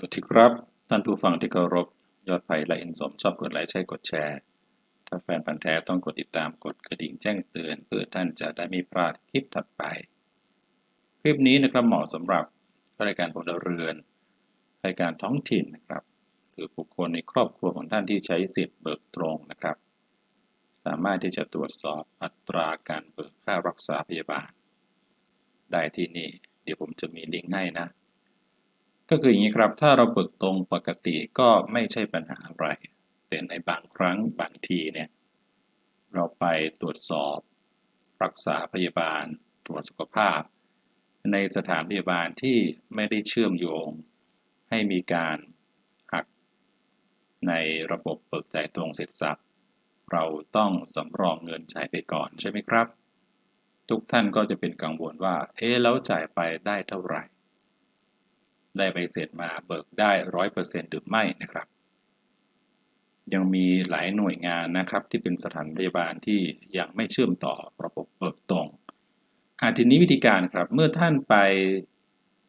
สวัสดีครับ ท่านผู้ฟังที่เคารพยอดไผ่และอินสมชอบกดไลค์ใช่กดแชร์ ถ้าแฟนพันธ์แท้ต้องกดติดตามกดกระดิ่งแจ้งเตือน เพื่อท่านจะได้ไม่พลาดคลิปถัดไป คลิปนี้นะครับเหมาะสำหรับข้ารายการพลเรือนรายการท้องถิ่นนะครับ หรือบุคคลในครอบครัวของท่านที่ใช้สิทธิ์เบิกตรงนะครับ สามารถที่จะตรวจสอบอัตราการเบิกค่ารักษาพยาบาล ได้ที่นี่เดี๋ยวผมจะมีลิงก์ให้นะ ก็คืออย่างนี้ครับ ถ้าเราเบิกตรงปกติก็ไม่ใช่ปัญหาอะไร แต่ในบางครั้งบางทีเนี่ย เราไปตรวจสอบ รักษาพยาบาล ตรวจสุขภาพ ในสถานพยาบาลที่ไม่ได้เชื่อมโยง ให้มีการหัก ในระบบเบิกจ่ายตรงเสร็จสับเราต้องสำรองเงินจ่ายไปก่อนใช่ไหมครับ ทุกท่านก็จะเป็นกังวลว่า เอ๊แล้วจ่ายไปได้เท่าไหร่ ได้ใบเสร็จมาเบิกได้ร้อยเปอร์เซ็นต์หรือไม่นะครับ ยังมีหลายหน่วยงานนะครับ ที่เป็นสถานพยาบาลที่ยังไม่เชื่อมต่อระบบเบิกตรงอาทีนี้วิธีการครับ เมื่อท่านไป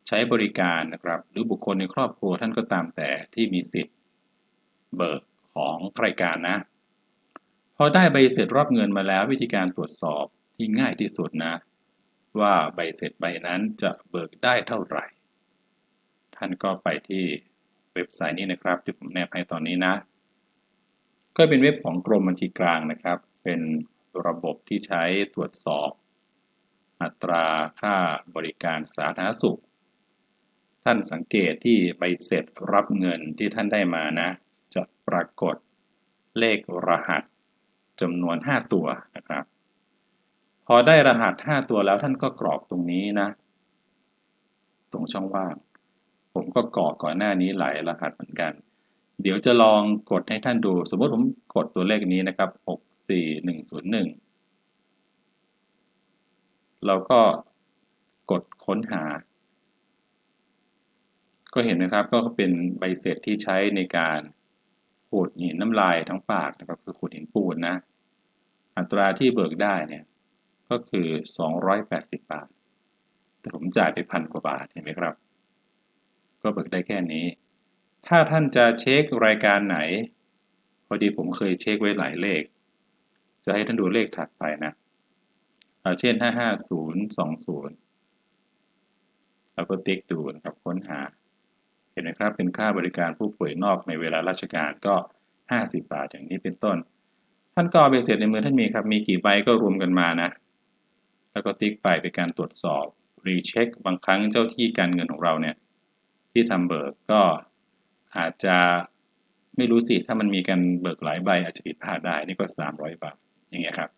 ใช้บริการนะครับ หรือบุคคลในครอบครัวท่านก็ตามแต่ที่มีสิทธิ์เบิกของรายการนะ พอได้ใบเสร็จรับเงินมาแล้ววิธีการตรวจสอบที่ง่ายที่สุดนะ ว่าใบเสร็จใบนั้นจะเบิกได้เท่าไหร่ ท่านก็ไปที่เว็บไซต์นี้นะครับ ที่ผมแนบให้ตอนนี้นะ ก็เป็นเว็บของกรมบัญชีกลางนะครับ เป็นระบบที่ใช้ตรวจสอบ อัตราค่าบริการสาธารณสุข ท่านสังเกตที่ใบเสร็จรับเงินที่ท่านได้มานะ จะปรากฏเลขรหัสจำนวน 5 ตัวนะครับ พอได้รหัส 5 ตัวแล้วท่านก็กรอกตรงนี้นะ ตรงช่องว่าง ผมก็กรอกก่อนหน้านี้หลายรหัสเหมือนกัน เดี๋ยวจะลองกดให้ท่านดู สมมติผมกดตัวเลขนี้นะครับ 64101 เราก็กดค้นหา ก็เห็นนะครับก็เป็นใบเสร็จที่ใช้ในการขูดหินน้ำลายทั้งปากนะครับคือขูดหินปูนนะ อัตราที่เบิกได้เนี่ยก็คือ 280 บาท แต่ผมจ่ายไปพันกว่าบาทเห็นไหมครับ ก็เบิกได้แค่นี้ ถ้าท่านจะเช็ครายการไหน พอดีผมเคยเช็คไว้หลายเลข จะให้ท่านดูเลขถัดไปนะเอาเช่น 55020แล้วก็ติ๊กดูนะครับค้นหา เห็นไหมครับ เป็นค่าบริการผู้ป่วยนอกในเวลาราชการก็ 50 บาทอย่างนี้เป็นต้น ท่านก็เอาไปเสร็จในมือท่านมีครับ มีกี่ใบก็รวมกันมานะ แล้วก็ติ๊กไปเป็นการตรวจสอบรีเช็คบางครั้งเจ้าที่การเงินของเราเนี่ย ที่ทำเบิกก็อาจจะไม่รู้สิ ถ้ามันมีการเบิกหลายใบอาจจะผิดพลาดได้ นี่ก็ 300 บาท อย่างเงี้ยครับ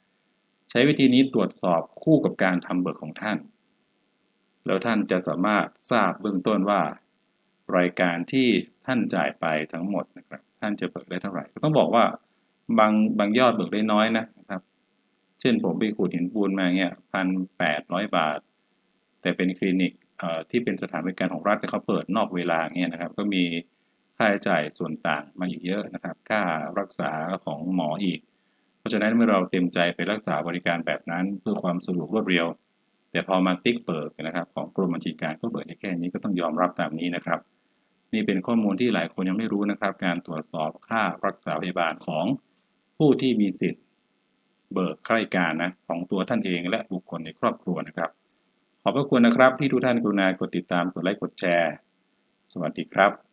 ใช้วิธีนี้ตรวจสอบคู่กับการทำเบิกของท่าน แล้วท่านจะสามารถทราบเบื้องต้นว่า รายการที่ท่านจ่ายไปทั้งหมดนะครับ ท่านจะเบิกได้เท่าไหร่ต้องบอกว่าบางบางยอดเบิกได้น้อยนะครับ เช่นผมไปขูดหินปูนมาเงี้ยพันแปดร้อยบาท แต่เป็นคลินิก ที่เป็นสถานบริการของรัฐแต่เขาเปิดนอกเวลาเงี้ยนะครับ ก็มีค่าใช้จ่ายส่วนต่างมาอีกเยอะนะครับ ค่ารักษาของหมออีก เพราะฉะนั้นเมื่อเราเต็มใจไปรักษาบริการแบบนั้น เพื่อความสะดวกรวดเร็ว แต่พอมาติ๊กเปิดนะครับ ของกรมบัญชีกลางก็เบิกได้แค่นี้ก็ต้องยอมรับตามนี้นะครับ นี่เป็นข้อมูลที่หลายคนยังไม่รู้นะครับ การตรวจสอบค่ารักษาพยาบาลของผู้ที่มีสิทธิ์เบิกค่าราชการนะของตัวท่านเองและบุคคลในครอบครัวนะครับ ขอบพระคุณนะครับที่ทุกท่านกรุณากดติดตาม กดไลค์ กดแชร์ สวัสดีครับ